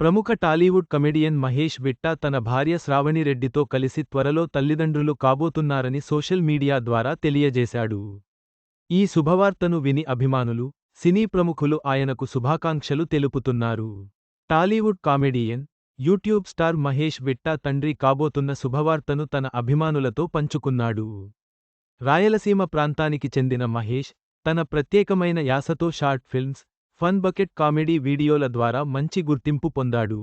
ప్రముఖ టాలీవుడ్ కమెడియన్ మహేష్ విట్టా తన భార్య శ్రావణిరెడ్డితో కలిసి త్వరలో తల్లిదండ్రులు కాబోతున్నారని సోషల్ మీడియా ద్వారా తెలియజేశాడు. ఈ శుభవార్తను విని అభిమానులు సినీ ప్రముఖులు ఆయనకు శుభాకాంక్షలు తెలుపుతున్నారు. Tollywood comedian YouTube star Mahesh Vitta తండ్రి కాబోతున్న శుభవార్తను తన అభిమానులతో పంచుకున్నాడు. రాయలసీమ ప్రాంతానికి చెందిన మహేష్ తన ప్రత్యేకమైన యాసతో short films fun bucket comedy వీడియోల ద్వారా మంచి గుర్తింపు పొందాడు.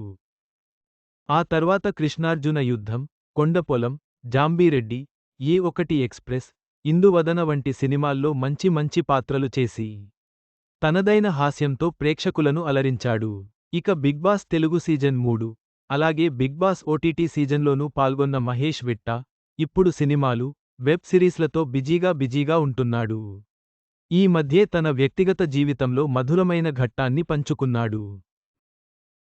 ఆ తర్వాత కృష్ణార్జున యుద్ధం కొండపొలం జాంబీరెడ్డి ఏ ఒకటి ఎక్స్ప్రెస్ ఇందువదన వంటి సినిమాల్లో మంచి మంచి పాత్రలు చేసి తనదైన హాస్యంతో ప్రేక్షకులను అలరించాడు. ఇక బిగ్ బాస్ తెలుగు సీజన్ మూడు అలాగే బిగ్ బాస్ ఓటీటీ సీజన్లోనూ పాల్గొన్న మహేష్ విట్టా ఇప్పుడు సినిమాలు వెబ్ సిరీస్లతో బిజీగా బిజీగా ఉంటున్నాడు. ఈ మధ్యే తన వ్యక్తిగత జీవితంలో మధురమైన ఘట్టాన్ని పంచుకున్నాడు.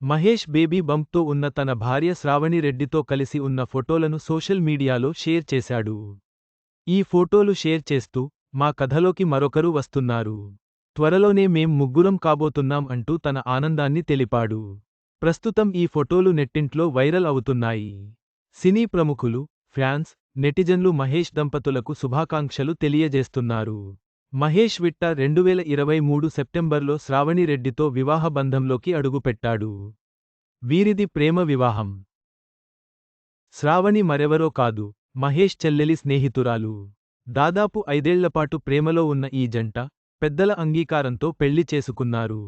మహేష్ బేబీ బంప్తో ఉన్న తన భార్య శ్రావణిరెడ్డితో కలిసి ఉన్న ఫోటోలను సోషల్ మీడియాలో షేర్ చేశాడు. ఈ ఫోటోలు షేర్ చేస్తూ మా కథలోకి మరొకరు వస్తున్నారు. త్వరలోనే మేం ముగ్గురం కాబోతున్నాం అంటూ తన ఆనందాన్ని తెలిపాడు. ప్రస్తుతం ఈ ఫోటోలు నెట్టింట్లో వైరల్ అవుతున్నాయి. సినీ ప్రముఖులు ఫ్యాన్స్ నెటిజన్లు మహేష్ దంపతులకు శుభాకాంక్షలు తెలియజేస్తున్నారు. మహేష్ విట్ట రెండువేల ఇరవై మూడు సెప్టెంబర్లో శ్రావణి రెడ్డితో వివాహ బంధంలోకి అడుగుపెట్టాడు. వీరిది ప్రేమ వివాహం. శ్రావణి మరెవరో కాదు మహేష్ చెల్లెలి స్నేహితురాలు. దాదాపు ఐదేళ్ళపాటు ప్రేమలో ఉన్న ఈ జంట పెద్దల అంగీకారంతో పెళ్ళి చేసుకున్నారు.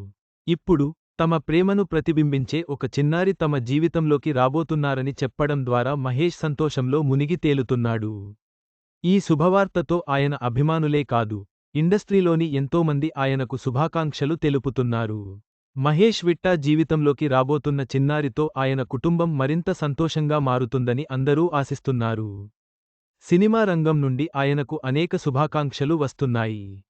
ఇప్పుడు తమ ప్రేమను ప్రతిబింబించే ఒక చిన్నారి తమ జీవితంలోకి రాబోతున్నారని చెప్పడం ద్వారా మహేష్ సంతోషంలో మునిగి తేలుతున్నాడు. ఈ శుభవార్తతో ఆయన అభిమానులే కాదు ఇండస్ట్రీలోని ఎంతోమంది ఆయనకు శుభాకాంక్షలు తెలుపుతున్నారు. మహేష్ విట్టా జీవితంలోకి రాబోతున్న చిన్నారితో ఆయన కుటుంబం మరింత సంతోషంగా మారుతుందని అందరూ ఆశిస్తున్నారు. సినిమా రంగం నుండి ఆయనకు అనేక శుభాకాంక్షలు వస్తున్నాయి.